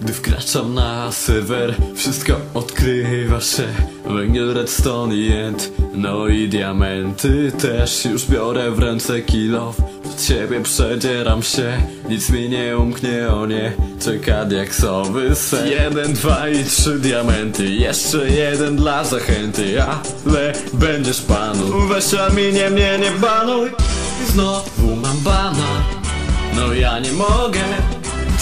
Gdy wkraczam na serwer Wszystko odkrywa się. Węgiel, redstone i jęt No i diamenty też Już biorę w ręce kilof Przed siebie przedzieram się Nic mi nie umknie, o nie. Czeka diaksowy set Jeden, dwa i trzy diamenty Jeszcze jeden dla zachęty. Ale będziesz panu. Weź Arminie mnie nie banuj. Znowu mam bana. No ja nie mogę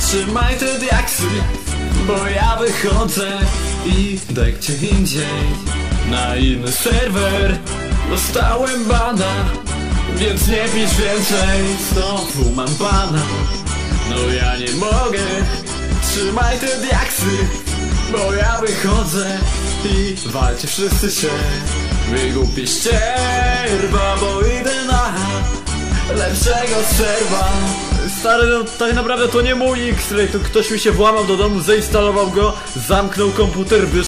Trzymaj te diaksy Bo ja wychodzę I idę gdzie indziej. Na inny serwer Dostałem bana Więc nie pisz więcej. Znowu mam bana No ja nie mogę. Trzymaj te diaksy Bo ja wychodzę I walcie wszyscy się. Wygłupiście Rwa, bo idę na lepszego serwa Stary, no tak naprawdę to nie mój X-Ray, to ktoś mi się włamał do domu, zainstalował go, zamknął komputer, wyszedł